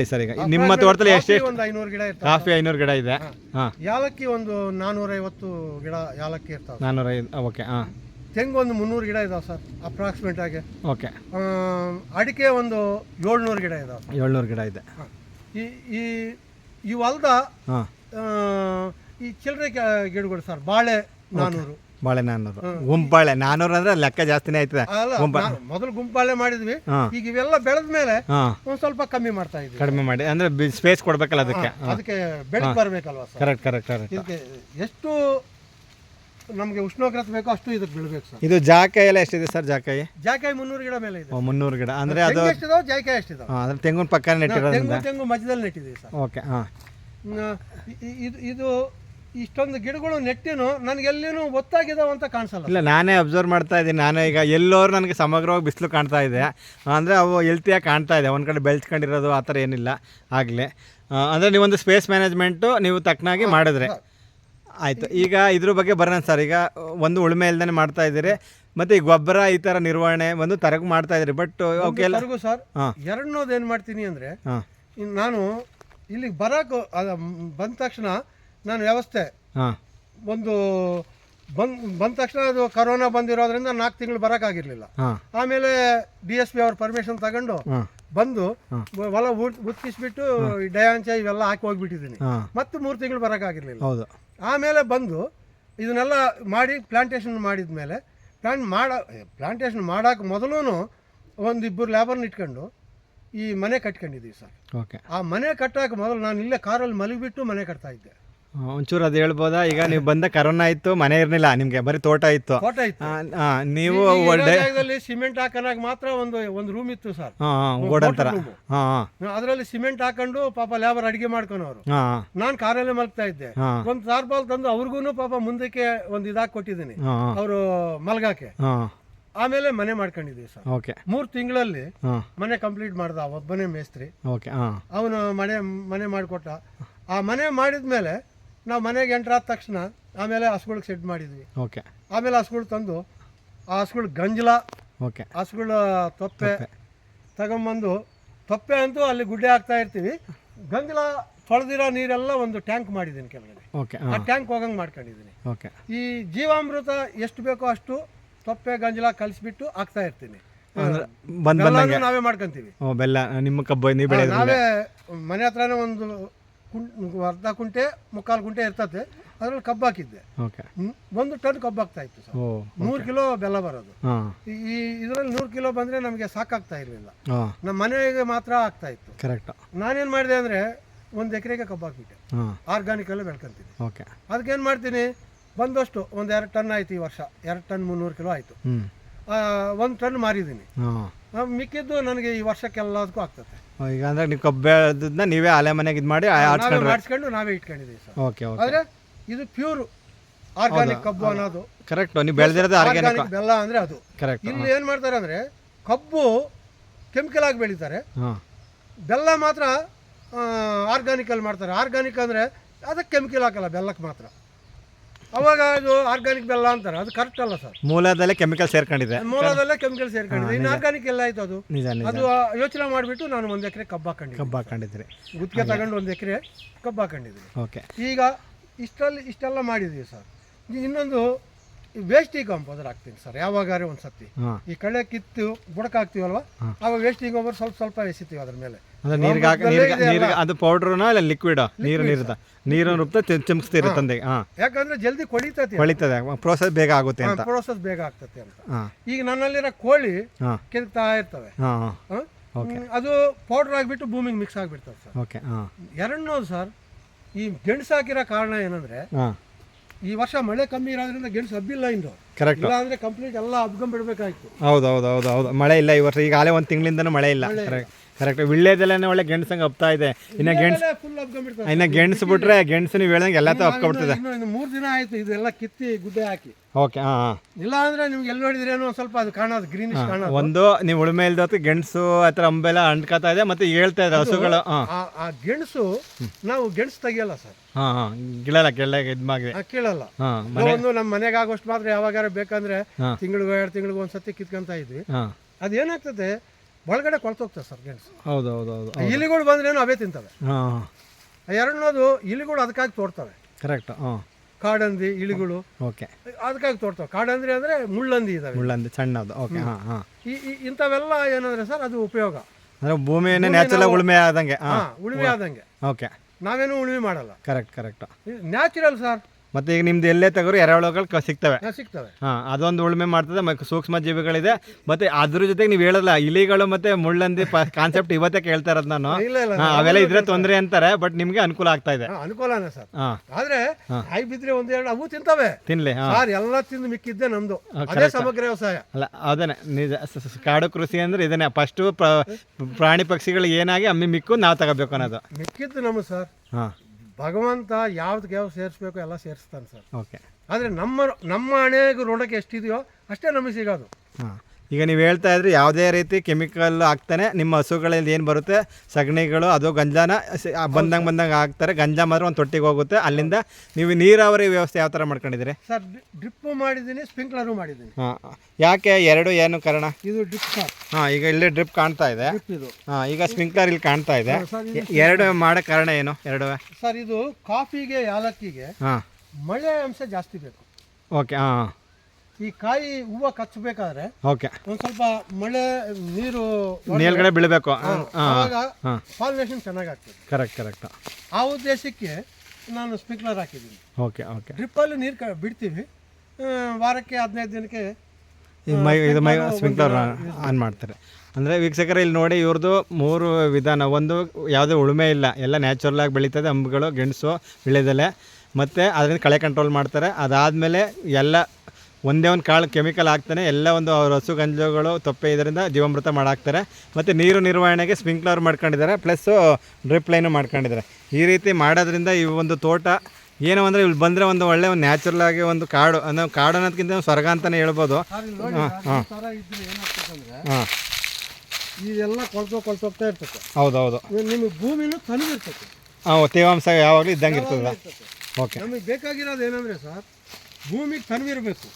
Sir ಈಗ. ನಿಮ್ಮ ತೋಟದಲ್ಲಿ ಕಾಫಿ ಒಂದು ಐನೂರು ಗಿಡ ಇದೆ ಕಾಫಿ ಐನೂರು ಗಿಡ ಇದೆ. ಹಾಂ. ಯಾಲಕ್ಕಿ ಒಂದು ನಾನೂರೈವತ್ತು ಗಿಡ ಯಾಲಕ್ಕಿ ಇರ್ತಾವೆ. ನಾನ್ನೂರ ಐದು ಓಕೆ ಹಾಂ. ತೆಂಗು ಒಂದು ಮುನ್ನೂರು ಗಿಡ ಇದಾವೆ ಸರ್ ಅಪ್ರಾಕ್ಸಿಮೇಟ್ ಆಗಿ. ಓಕೆ. ಆ, ಅಡಿಕೆ ಒಂದು ಏಳ್ನೂರು ಗಿಡ ಇದಾವೆ. ಏಳ್ನೂರು ಗಿಡ ಇದೆ. ಈ ಈ ಇವಲ್ದ ಹಾಂ. ಆ, ಈ ಚಿಲ್ಲರೆ ಗಿಡಗಳು ಸರ್ ಬಾಳೆ ನಾನೂರು. ಬಾಳೆ ನಾನ್ನೂರು ಗುಂಪಾಳೆ ನಾನ್ನೂರು ಅಂದ್ರೆ ಲೆಕ್ಕ ಜಾಸ್ತಿನೇ ಆಯ್ತದೆ. ಅಲ್ಲ ನಾ- ಮೊದಲು ಗುಂಪಾಳೆ ಮಾಡಿದ್ವಿ. ಹಾಂ. ಈಗ ಇವೆಲ್ಲ ಬೆಳೆದ ಮೇಲೆ ಹಾಂ. ಒಂದ್ ಸ್ವಲ್ಪ ಕಮ್ಮಿ ಮಾಡ್ತಾ ಇದ್ವಿ ಕಡಿಮೆ ಮಾಡಿ. ಅಂದ್ರೆ ಸ್ಪೇಸ್ ಕೊಡ್ಬೇಕಲ್ಲ ಅದಕ್ಕೆ. ಅದಕ್ಕೆ ಬೆಳೆ ಬರಬೇಕಲ್ವಾ ಸರ್? ಕರೆಕ್ಟ್ ಕರೆಕ್ಟ್ ಕರೆಕ್ಟ್ ಇದಕ್ಕೆ ಎಷ್ಟು ನಮಗೆ ಉಷ್ಣೋಗ್ರತೆ ಬೇಕೋ ಅಷ್ಟು ಇದಕ್ಕೆ ಬೀಳ್ಬೇಕು ಸರ್. ಇದು ಜಾಕಾಯಿ ಎಲ್ಲ ಎಷ್ಟಿದೆ ಸರ್ ಜಾಕಾಯಿ ಜಾಕಾಯಿ ಮುನ್ನೂರು ಗಿಡ ಮೇಲೆ ಇದೆ. ಮುನ್ನೂರು ಗಿಡ. ಅಂದ್ರೆ ಅದು ತೆಂಗು ಎಷ್ಟಿದಾವೆ ಜಾಕಾಯಿ ಎಷ್ಟಿದಾವೆ. ಹಾಂ ಅಂದ್ರೆ ತೆಂಗಿನ ತೆಂಗು ತೆಂಗು ಮಧ್ಯದಲ್ಲಿ ನೆಟ್ಟಿದೆ ಸರ್. ಓಕೆ ಹಾಂ. ಹ್ಮ್, ಇ- ಇ- ಇದು ಇದು ಇಷ್ಟೊಂದು ಗಿಡಗಳು ನೆಟ್ಟಿನೂ ನನಗೆ ಎಲ್ಲೇನು ಒತ್ತಾಗಿದಾವ ಅಂತ ಕಾಣಿಸಲ್ಲ. ಇಲ್ಲ ನಾನೇ ಅಬ್ಸರ್ವ್ ಮಾಡ್ತಾ ಇದ್ದೀನಿ. ನಾನೇ ಈಗ ಎಲ್ಲೋರು ನನಗೆ ಸಮಗ್ರವಾಗಿ ಬಿಸಿಲು ಕಾಣ್ತಾ ಇದೆ. ಅಂದರೆ ಅವು ಹೆಲ್ತಿಯಾಗಿ ಕಾಣ್ತಾ ಇದೆ. ಒಂದು ಕಡೆ ಬೆಳೆಸ್ಕೊಂಡಿರೋದು ಆ ಥರ ಏನಿಲ್ಲ ಆಗಲಿ. ಅಂದರೆ ನೀವೊಂದು ಸ್ಪೇಸ್ ಮ್ಯಾನೇಜ್ಮೆಂಟು ನೀವು ತಕ್ಕನಾಗಿ ಮಾಡಿದ್ರೆ. ಆಯಿತು. ಈಗ ಇದ್ರ ಬಗ್ಗೆ ಬರೋಣ ಸರ್. ಈಗ ಒಂದು ಉಳುಮೆ ಇಲ್ದೇ ಮಾಡ್ತಾ ಇದ್ದೀರಿ. ಮತ್ತು ಈ ಗೊಬ್ಬರ ಈ ಥರ ನಿರ್ವಹಣೆ ಒಂದು ತರಗು ಮಾಡ್ತಾ ಇದ್ದೀರಿ. ಬಟ್ ಓಕೆ ಸರ್ ಹಾಂ. ಎರಡನ್ನೋದು ಏನು ಮಾಡ್ತೀನಿ ಅಂದರೆ ನಾನು ಇಲ್ಲಿಗೆ ಬರೋಕೆ ಬಂದ ತಕ್ಷಣ ನಾನು ವ್ಯವಸ್ಥೆ. ಹಾಂ. ಒಂದು ಬಂದ್ ಬಂದ ತಕ್ಷಣ ಅದು ಕರೋನಾ ಬಂದಿರೋದ್ರಿಂದ ನಾಲ್ಕು ತಿಂಗಳು ಬರೋಕ್ಕಾಗಿರಲಿಲ್ಲ. ಹಾಂ. ಆಮೇಲೆ ಡಿ ಎಸ್ ಪಿ ಅವ್ರ ಪರ್ಮಿಷನ್ ತಗೊಂಡು ಹಾಂ. ಬಂದು. ಹೊಲ ಉತ್- ಉತ್ಕಿಸ್ಬಿಟ್ಟು ಡಯಾಂಚ ಇವೆಲ್ಲ ಹಾಕಿ ಹೋಗ್ಬಿಟ್ಟಿದ್ದೀನಿ. ಹಾಂ. ಮತ್ತೆ ಮೂರು ತಿಂಗಳು ಬರೋಕ್ಕಾಗಿರ್ಲಿಲ್ಲ. ಹೌದು. ಆಮೇಲೆ ಬಂದು ಇದನ್ನೆಲ್ಲ ಮಾಡಿ ಪ್ಲಾಂಟೇಶನ್ ಮಾಡಿದ ಮೇಲೆ ಪ್ಲಾಂಟ್ ಮಾಡ ಪ್ಲಾಂಟೇಶನ್ ಮಾಡೋಕೆ ಮೊದಲು ಒಂದಿಬ್ಬರು ಲೇಬರ್ನ ಇಟ್ಕೊಂಡು ಈ ಮನೆ ಕಟ್ಕೊಂಡಿದ್ದೀವಿ ಸರ್. ಓಕೆ ಆ ಮನೆ ಕಟ್ಟೋಕೆ ಮೊದಲು ನಾನು ಇಲ್ಲೇ ಕಾರಲ್ಲಿ ಮಲಗಿಬಿಟ್ಟು ಮನೆ ಕಟ್ತಾ ಇದ್ದೆ. ಒಂಚೂರು ಅದು ಹೇಳ್ಬೋದಾ? ಈಗ ನೀವು ಬಂದ ಕರೋನಾ ಇತ್ತು ಮನೆ ಇರಲಿಲ್ಲ ನಿಮಗೆ ಬರೀ ತೋಟ ಇತ್ತು. ಫೋಟೋ ಇತ್ತು. ಆ, ಆ, ನೀವು ಈ- ಈ ಇರೋ ಒಳ್ಳೆ ಜಾಗದಲ್ಲಿ ಸಿಮೆಂಟ್ ಹಾಕೋನಾಗ ಮಾತ್ರ ಒಂದು ಒಂದು ರೂಮ್ ಇತ್ತು ಸರ್. ಹಾ ಹಾಂ ಗೋಡನ್ ಥರ room. ಹಾಂ ಹಾಂ. ಅದರಲ್ಲಿ ಸಿಮೆಂಟ್ ಹಾಕೊಂಡು ಪಾಪ ಲೇಬರ್ ಅಡಿಗೆ ಮಾಡ್ಕೊನವ್ರು. ಹಾಂ ನಾನು ಕಾರಲ್ಲೇ ಮಲಗ್ತಾ ಇದ್ದೆ. ಒಂದು ಸಾರ್ ತಾರ್ಪಾಲ್ ತಂದು ಅವ್ರಿಗೂ ಪಾಪ ಮುಂದಕ್ಕೆ ಒಂದು ಇದಾಗಿ ಕೊಟ್ಟಿದ್ದೀನಿ. ಹಾಂ ಅವರು ಮಲ್ಗಾಕೆ. ಹಾಂ. ಆಮೇಲೆ ಮನೆ ಮಾಡ್ಕೊಂಡಿದ್ದೀವಿ ಸರ್. ಓಕೆ. ಮೂರ್ ತಿಂಗಳಲ್ಲಿ ಹಾಂ. ಮನೆ ಕಂಪ್ಲೀಟ್ ಮಾಡ್ದ ಒಬ್ಬನೇ ಮೇಸ್ತ್ರಿ. ಓಕೆ ಹಾಂ. ಅವನು ಮನೆ ಮನೆ ಮಾಡಿಕೊಟ್ಟ. ಆ ಮನೆ ಮಾಡಿದ ಮೇಲೆ ನಾವು ಮನೆಗೆ ಎಂಟ್ರ್ ಆದ ತಕ್ಷಣ ಆಮೇಲೆ ಹಸುಗಳಿಗೆ ಸೆಟ್ ಮಾಡಿದ್ವಿ. ಓಕೆ. ಆಮೇಲೆ ಹಸುಗಳು ತಂದು ಆ ಹಸುಗಳು ಗಂಜಲ ಓಕೆ. ಹಸುಗಳ ತೊಪ್ಪೆ ತಗೊಂಬಂದು ತೊಪ್ಪೆ ಅಂತೂ ಅಲ್ಲಿ ಗುಡ್ಡೆ ಹಾಕ್ತಾ ಇರ್ತೀವಿ. ಗಂಜಲ ತೊಳೆದಿರೋ ನೀರೆಲ್ಲ ಒಂದು ಟ್ಯಾಂಕ್ ಮಾಡಿದ್ದೀನಿ ಕೆಳಗಡೆ. ಓಕೆ ಆ ಟ್ಯಾಂಕ್ ಹೋಗಂಗೆ ಮಾಡ್ಕೊಂಡಿದ್ದೀನಿ. ಓಕೆ. ಈ ಜೀವಾಮೃತ ಎಷ್ಟು ಬೇಕೋ ಅಷ್ಟು ತೊಪ್ಪೆ ಗಂಜಲ ಕಲಿಸ್ಬಿಟ್ಟು ಹಾಕ್ತಾ ಇರ್ತೀನಿ. ನಾವೇ ಮಾಡ್ಕೊಂತೀವಿ. ಬೆಲ್ಲ ನಿಮ್ಮ ಕಬ್ಬು ನಾವೇ ಮನೆ ಹತ್ರನೇ ಒಂದು ಕುಂ- ಅರ್ಧ ಕುಂಟೆ ಮುಕ್ಕಾಲು ಕುಂಟೆ ಇರ್ತದೆ. ಅದ್ರಲ್ಲಿ ಕಬ್ಬು ಹಾಕಿದ್ದೆ. ಓಕೆ. ಹ್ಮ್. ಒಂದು ಟನ್ ಕಬ್ಬು ಆಗ್ತಾ ಇತ್ತು ಸರ್. ಓ ನೂರು ಕಿಲೋ ಬೆಲ್ಲ ಬರೋದು. ಹಾಂ. ಈ- ಇದರಲ್ಲಿ ನೂರು ಕಿಲೋ ಬಂದರೆ ನಮಗೆ ಸಾಕಾಗ್ತಾ ಇರಲಿಲ್ಲ. ಹಾಂ. ನಮ್ಮ ಮನೆಗೆ ಮಾತ್ರ ಆಗ್ತಾ ಇತ್ತು. ಕರೆಕ್ಟ್. ನಾನೇನು ಮಾಡಿದೆ ಅಂದರೆ ಒಂದು ಎಕರೆಗೆ ಕಬ್ಬು ಹಾಕಿಬಿಟ್ಟೆ ಹಾಂ. ಆರ್ಗಾನಿಕಲ್ಲೇ ಬೆಳ್ಕೊಂತೀನಿ ಓಕೆ. ಅದಕ್ಕೇನು ಮಾಡ್ತೀನಿ? ಬಂದಷ್ಟು ಒಂದು ಎರಡು ಟನ್ ಆಯ್ತು ಈ ವರ್ಷ. ಎರಡು ಟನ್ ಮುನ್ನೂರು ಕಿಲೋ ಆಯಿತು. ಹ್ಞೂ ಒಂದು ಟನ್ ಮಾರಿದ್ದೀನಿ. ಹಾಂ. ಮಿಕ್ಕಿದ್ದು ನನಗೆ ಈ ವರ್ಷಕ್ಕೆಲ್ಲದಕ್ಕೂ ಆಗ್ತದೆ. ಈಗ ಅಂದ್ರೆ ನೀವು ಕಬ್ಬು ಬೆಳೆದನ್ನ ನೀವೇ ಆಲೆ ಮನೆಗೆ ಇದು ಮಾಡಿ ನಾವೇ ಆಡ್ಸ್ಕೊಂಡ್ರೆ ಮಾಡಿಸ್ಕೊಂಡು ನಾವೇ ಇಟ್ಕೊಂಡಿದ್ದೀವಿ ಸರ್. Okay okay. ಆದರೆ ಇದು ಪ್ಯೂರ್ ಆರ್ಗಾನಿಕ್ ಕಬ್ಬು ಅನ್ನೋದು. ಕರೆಕ್ಟ್ ನೀವು ಬೆಳೆದಿರೋದು ಆರ್ಗ್ಯಾನಿಕ್ ಆರ್ಗಾನಿಕ್ ಬೆಲ್ಲ ಅಂದ್ರೆ ಅದು. ಕರೆಕ್ಟ್ ಇಲ್ಲಿ ಏನು ಮಾಡ್ತಾರೆ ಅಂದರೆ ಕಬ್ಬು ಕೆಮಿಕಲ್ ಆಗಿ ಬೆಳೀತಾರೆ. ಹಾಂ. ಬೆಲ್ಲ ಮಾತ್ರ ಆರ್ಗಾನಿಕಲ್ಲಿ ಮಾಡ್ತಾರೆ. ಆರ್ಗಾನಿಕ್ ಅಂದ್ರೆ ಅದಕ್ಕೆ ಕೆಮಿಕಲ್ ಹಾಕಲ್ಲ ಬೆಲ್ಲಕ್ಕೆ ಮಾತ್ರ. ಅವಾಗ ಅದು ಆರ್ಗಾನಿಕ್ ಬೆಲ್ಲ ಅಂತಾರೆ. ಅದು ಕರೆಕ್ಟ್ ಅಲ್ಲ ಸರ್. ಮೂಲದಲ್ಲೇ ಕೆಮಿಕಲ್ ಸೇರ್ಕೊಂಡಿದೆ. ಮೂಲದಲ್ಲೇ ಕೆಮಿಕಲ್ ಸೇರ್ಕೊಂಡಿದೆ. ಇನ್ನು ಆರ್ಗಾನಿಕ್ ಎಲ್ಲ ಆಯ್ತು ಅದು. ನಿಜ ನಿಜ. ಅದು ಯೋಚನೆ ಮಾಡಿಬಿಟ್ಟು ನಾನು ಒಂದು ಎಕರೆ ಕಬ್ಬು ಹಾಕೊಂಡಿದ್ದೆ ಕಬ್ಬು ಹಾಕೊಂಡಿದ್ರಿ ಗುತ್ತಿಗೆ ತಗೊಂಡು ಒಂದು ಎಕರೆ ಕಬ್ಬು ಹಾಕೊಂಡಿದ್ದೀನಿ. ಓಕೆ. ಈಗ ಇಷ್ಟರಲ್ಲಿ ಇಷ್ಟೆಲ್ಲ ಮಾಡಿದ್ದೀವಿ ಸರ್. ಇನ್ನೊಂದು ವೇಸ್ಟಿ ಕಾಂಪೋಸರ್ ಹಾಕ್ತೀನಿ ಸರ್ ಯಾವಾಗಾರೆ ಒಂದು ಸತಿ ಈ ಕಳೆ ಕಿತ್ತು ಬುಡಕ್ ಹಾಕ್ತೀವಲ್ವ. ಆವಾಗ ವೇಸ್ಟಿಂಗ್ ಗೊಬ್ಬರ ಸ್ವಲ್ಪ ಸ್ವಲ್ಪ ಎಸಿತೀವಿ ಅದ್ರ ಮೇಲೆ. ಅದು ಪೌಡ್ರನ ಇಲ್ಲ ಲಿಕ್ವಿಡ್ ನೀರು ನೀರದ. ನೀರು ರೂಪ ಚಿಮ್ಸ್ತೀರಿ ತಂದೆ. ಯಾಕಂದ್ರೆ ಜಲ್ದಿ ಕೊಳಿತೈತಿ ಕೊಳಿತದೆ. ಪ್ರೋಸೆಸ್ ಬೇಗ ಆಗುತ್ತೆ ಅಂತ. ಪ್ರೋಸೆಸ್ ಬೇಗ ಆಗ್ತದೆ ಅಂತ. ಈಗ ನನ್ನಲ್ಲಿರೋ ಕೋಳಿ ಕೆಲ್ತಾ ಇರ್ತವೆ. ಅದು ಪೌಡರ್ ಆಗಿಬಿಟ್ಟು ಭೂಮಿಗೆ ಮಿಕ್ಸ್ ಆಗಿಬಿಡ್ತದೆ ಸರ್. ಓಕೆ ಎರಡನ್ನೋದು ಸರ್ ಈ ಗೆಣಸು ಹಾಕಿರೋ ಕಾರಣ ಏನಂದ್ರೆ ಈ ವರ್ಷ ಮಳೆ ಕಮ್ಮಿ ಇರೋದ್ರಿಂದ ಗೆಣಸು ಹಬ್ಬಿಲ್ಲ ಇಂದು. ಕರೆಕ್ಟ್ ಇಲ್ಲ ಅಂದ್ರೆ ಕಂಪ್ಲೀಟ್ ಎಲ್ಲ ಹಬ್ಕೊಂಡ್ಬಿಡ್ಬೇಕಾಯ್ತು ಹೌದು ಹೌದು ಹೌದು ಹೌದು. ಮಳೆ ಇಲ್ಲ ಈ ವರ್ಷ. ಈಗಾಗಲೇ ಒಂದು ತಿಂಗಳಿಂದನೂ ಮಳೆ ಇಲ್ಲ. ಕರೆಕ್ಟ್ ಕರೆಕ್ಟ್ ಒಳ್ಳೆ ಒಳ್ಳೆ ಗೆಣಸಂಗೆ ಹಬ್ತಾ ಇದೆ. ಇನ್ನು ಗೆಣಸು ಫುಲ್ ಇನ್ನು ಗೆಣಸು ಬಿಟ್ರೆ ಗೆಣಸು ನೀವು ಹೇಳ್ದಂಗೆ ಎಲ್ಲ ಹಬ್ಕೊಬಿಡ್ತದೆ ಇನ್ನು ಮೂರು ದಿನ ಆಯ್ತು ಇದೆಲ್ಲ ಕಿತ್ತಿ ಗುಡ್ಡೆ ಹಾಕಿ. ಓಕೆ ಹಾಂ ಹಾಂ. ಇಲ್ಲ ಅಂದ್ರೆ ನಿಮ್ಗೆ ಎಲ್ಲಿ ನೋಡಿದ್ರೆ ಒಂದು ಸ್ವಲ್ಪ ಅದು ಕಾಣೋದು ಗ್ರೀನಿಶ್ ಕಾಣೋದು. ಒಂದು ನೀವು ಉಳುಮೆ ಇಲ್ದೊತ್ತು ಗೆಣಸು ಆತರ ಥರ ಅಂಬೆಲ್ಲ ಅಂಟ್ಕೊತಾ ಇದೆ ಮತ್ತೆ ಹೇಳ್ತಾ ಇದೆ ಹಸುಗಳು. ಹಾಂ. ಆ ಆ ಗೆಣಸು ನಾವು ಗೆಣಸು ತೆಗಿಯಲ್ಲ ಸರ್. ಹಾಂ ಹಾಂ. ಗಿಳಲ್ಲ ಕೆಳಗೆ ಇದು ಕೇಳಲ್ಲ. ಹಾಂ ಒಂದು ನಮ್ಮ ಮನೆಗೆ ಆಗೋಷ್ಟು ಮಾತ್ರ ಯಾವಾಗಾರ ಬೇಕಂದ್ರೆ ತಿಂಗಳ ತಿಂಗಳಿಗೂ ಎರಡು ತಿಂಗಳಿಗೂ ಒಂದ್ಸತಿ ಕಿತ್ಕೊಂತ ಇದ್ವಿ. ಅದೇನಾಗ್ತದೆ ಒಳಗಡೆ ಕೊಳ್ತೋಗ್ತದೆ ಸರ್ ಗೆಣಸು ಹೌದು ಹೌದು. ಹೌದು ಇಲಿಗಳು ಬಂದ್ರೇನು ಅವೇ ತಿಂತವೆ. ಎರಡನೋದು ಇಲಿಗಳು ಅದಕ್ಕಾಗಿ ತೋರ್ತವೆ. ಕರೆಕ್ಟ್ ಕಾಡಂದಿ ಇಲಿಗಳು. ಓಕೆ. ಅದಕ್ಕಾಗಿ ತೋರ್ತವೆ. ಕಾಡಂದ್ರಿ ಅಂದ್ರೆ ಮುಳ್ಳಂದಿ ಇದಾವೆ. ಮುಳ್ಳಂದಿ ಸಣ್ಣದು. ಓಕೆ ಈ ಇಂಥವೆಲ್ಲ ಏನಂದ್ರೆ ಸರ್ ಅದು ಉಪಯೋಗ. ಅಂದ್ರೆ ಭೂಮಿಯನ್ನೇ ನ್ಯಾಚುರಲ್ ಉಳುಮೆ ಆದಂಗೆ ಉಳುಮೆ ಆದಂಗೆ. ಓಕೆ. ನಾವೇನು ಉಳುಮೆ ಮಾಡಲ್ಲ. Correct correct. ನ್ಯಾಚುರಲ್ ಸರ್ ಮತ್ತು ಈಗ ನಿಮ್ದು ಎಲ್ಲೇ ತಗೋರು ಎರೆಹುಳುಗಳು ಕ ಸಿಗ್ತವೆ. ಸಿಗ್ತವೆ. ಹಾಂ ಅದೊಂದು ಉಳುಮೆ ಮಾಡ್ತದೆ ಮತ್ತು ಸೂಕ್ಷ್ಮ ಜೀವಿಗಳಿದೆ. ಮತ್ತೆ ಅದ್ರ ಜೊತೆಗೆ ನೀವು ಹೇಳಲ್ಲ ಇಲಿಗಳು ಮತ್ತೆ ಮುಳ್ಳಂದಿ ಕಾನ್ಸೆಪ್ಟ್ ಇವತ್ತೇ ಕೇಳ್ತಾ ಇರೋದು ನಾನು. ಇಲ್ಲ ಇಲ್ಲ ಹಾಂ ಅವೆಲ್ಲ ಇದ್ರೆ ತೊಂದರೆ ಅಂತಾರೆ ಬಟ್ ನಿಮಗೆ ಅನುಕೂಲ ಆಗ್ತಾ ಇದೆ. ಹಾ, ಅನುಕೂಲನೇ ಸರ್. ಹಾಂ. ಆದ್ರೆ ನಾಯಿ ಬಿದ್ರೆ ಒಂದೆರಡು ಅವು ತಿಂತವೆ. ತಿನ್ಲಿ ಹಾಂ. ಸಾರ್ ಎಲ್ಲ ತಿಂದು ಮಿಕ್ಕಿದ್ದೆ ನಮ್ದು. ಅದೇ ಸಮಗ್ರ ವ್ಯವಸಾಯ. ಅಲ್ಲ ಅದನ್ನೇ ನಿಜ ಸ- ಸ- ಕಾಡು ಕೃಷಿ ಅಂದ್ರೆ ಇದನ್ನೇ. ಫಸ್ಟ್ ಪ್ರಾಣಿ ಪಕ್ಷಿಗಳು ಏನಾಗಿ ಅಮ್ಮಿ ಮಿಕ್ಕು ನಾವು ತಗೋಬೇಕು ಅನ್ನೋದು. ಮಿಕ್ಕಿದ್ದು ಸರ್. ಹಾಂ. ಭಗವಂತ ಯಾವ್ದಕ್ಕೆ ಯಾವ್ದು ಸೇರಿಸ್ಬೇಕು ಎಲ್ಲ ಸೇರಿಸ್ತಾನೆ ಸರ್. ಓಕೆ. ಆದ್ರೆ ನಮ್ಮ ನಮ್ಮ ಹಣೆಗೆ ಋಣಕ್ಕೆ ಎಷ್ಟಿದೆಯೋ ಅಷ್ಟೇ ನಮಗೆ ಸಿಗೋದು. ಹಾಂ. ಈಗ ನೀವು ಹೇಳ್ತಾ ಇದ್ರೆ ಯಾವುದೇ ರೀತಿ ಕೆಮಿಕಲ್ ಹಾಕ್ತಾನೆ ನಿಮ್ಮ ಹಸುಗಳಲ್ಲಿ ಏನು ಬರುತ್ತೆ? ಸಗಣಿಗಳು ಅದು ಗಂಜಾನ ಬಂದಂಗೆ ಬಂದಂಗೆ ಹಾಕ್ತಾರೆ. ಗಂಜಾ ಮಾತ್ರ ಒಂದು ತೊಟ್ಟಿಗೆ ಹೋಗುತ್ತೆ. ಅಲ್ಲಿಂದ ನೀವು ನೀರಾವರಿ ವ್ಯವಸ್ಥೆ ಯಾವ ಥರ ಮಾಡ್ಕೊಂಡಿದ್ದೀರಿ? ಸರ್ ಡ್ರಿಪ್ಪು ಮಾಡಿದ್ದೀನಿ ಸ್ಪ್ರಿಂಕ್ಲರು ಮಾಡಿದ್ದೀನಿ. ಹಾಂ ಯಾಕೆ ಎರಡು ಏನು ಕಾರಣ? ಇದು ಡ್ರಿಪ್ ಸರ್. ಹಾಂ ಈಗ ಇಲ್ಲಿ ಡ್ರಿಪ್ ಕಾಣ್ತಾ ಇದೆ. ಡ್ರಿಪ್ ಇದು. ಹಾಂ ಈಗ ಸ್ಪ್ರಿಂಕ್ಲರ್ ಇಲ್ಲಿ ಕಾಣ್ತಾ ಇದೆ. ಎರಡು ಮಾಡೋ ಕಾರಣ ಏನು? ಎರಡು ಸರ್ ಇದು ಕಾಫಿಗೆ ಯಾಲಕ್ಕಿಗೆ ಹಾಂ. ಮಳೆ ಅಂಶ ಜಾಸ್ತಿ ಬೇಕು. ಓಕೆ ಹಾಂ. ಈ ಕಾಯಿ ಹೂವು ಕಚ್ಚಬೇಕಾದ್ರೆ ಓಕೆ. ಒಂದು ಸ್ವಲ್ಪ ಮಳೆ ನೀರು ಮೇಲ್ಗಡೆ ಬೀಳಬೇಕು. ಪಾಲಿನೇಷನ್ ಚೆನ್ನಾಗಿ ಆಗ್ತದೆ ಕರೆಕ್ಟ್ ಕರೆಕ್ಟ್ ಆ ಉದ್ದೇಶಕ್ಕೆ ನಾನು ಸ್ಪ್ರಿಂಕ್ಲರ್ ಹಾಕಿದ್ದೀನಿ. Okay okay. ಡ್ರಿಪ್ಪಲ್ಲಿ ನೀರು ಕ ಬಿಡ್ತೀವಿ. ವಾರಕ್ಕೆ ಹದಿನೈದು ದಿನಕ್ಕೆ ಈ ಮೈ ಇದು ಮೈ ಸ್ಪ್ರಿಂಕ್ಲರ್ ಆನ್ ಮಾಡ್ತಾರೆ. ಅಂದರೆ ವೀಕ್ಷಕರ ಇಲ್ಲಿ ನೋಡಿ ಇವ್ರದ್ದು ಮೂರು ವಿಧಾನ. ಒಂದು ಯಾವುದೇ ಉಳುಮೆ ಇಲ್ಲ. ಎಲ್ಲ ನ್ಯಾಚುರಲ್ ಆಗಿ ಬೆಳೀತದೆ ಅಂಬುಗಳು ಗೆಣಸು ಬೆಳೆದಲೆ ಮತ್ತು ಅದರಿಂದ ಕಳೆ ಕಂಟ್ರೋಲ್ ಮಾಡ್ತಾರೆ. ಅದಾದಮೇಲೆ ಎಲ್ಲ ಒಂದೇ ಒಂದು ಕಾಳು ಕೆಮಿಕಲ್ ಹಾಕ್ತಾನೆ ಎಲ್ಲ ಒಂದು ಅವ್ರ ಹಸು ಗಂಜಗಳು ತೊಪ್ಪೆ ಇದರಿಂದ ಜೀವಾಮೃತ ಮಾಡಾಕ್ತಾರೆ. ಮತ್ತು ನೀರು ನಿರ್ವಹಣೆಗೆ ಸ್ಪ್ರಿಂಕ್ಲರ್ ಮಾಡ್ಕೊಂಡಿದ್ದಾರೆ ಪ್ಲಸ್ಸು ಡ್ರಿಪ್ ಲೈನು ಮಾಡ್ಕೊಂಡಿದ್ದಾರೆ. ಈ ರೀತಿ ಮಾಡೋದ್ರಿಂದ ಈ ಒಂದು ತೋಟ ಏನು ಅಂದರೆ ಇಲ್ಲಿ ಬಂದರೆ ಒಂದು ಒಳ್ಳೆ ಒಂದು ನ್ಯಾಚುರಲ್ ಆಗಿ ಒಂದು ಕಾಡು ಅನ್ನೋ ಕಾಡು ಅನ್ನೋದಕ್ಕಿಂತ ಸ್ವರ್ಗ ಅಂತಲೇ ಹೇಳ್ಬೋದು. ಇದ್ರೆ ಏನಾಗ್ತದಂದ್ರೆ ಹಾಂ. ಇದೆಲ್ಲ ಕೊಳ್ತೋಗ್ತಾ ಇರ್ತದೆ. ಹೌದೌದು. ನಿಮಗೆ ಭೂಮಿನೂ ತಣ್ಣಗಿರ್ತದೆ ಹಾಂ ತೇವಾಂಶ ಯಾವಾಗಲೂ ಇದ್ದಂಗೆ ಇರ್ತದೆ ಓಕೆ. ನಮಗೆ ಬೇಕಾಗಿರೋದು ಏನಂದರೆ ಸರ್ ಭೂಮಿಗೆ ತನವಿರಬೇಕು.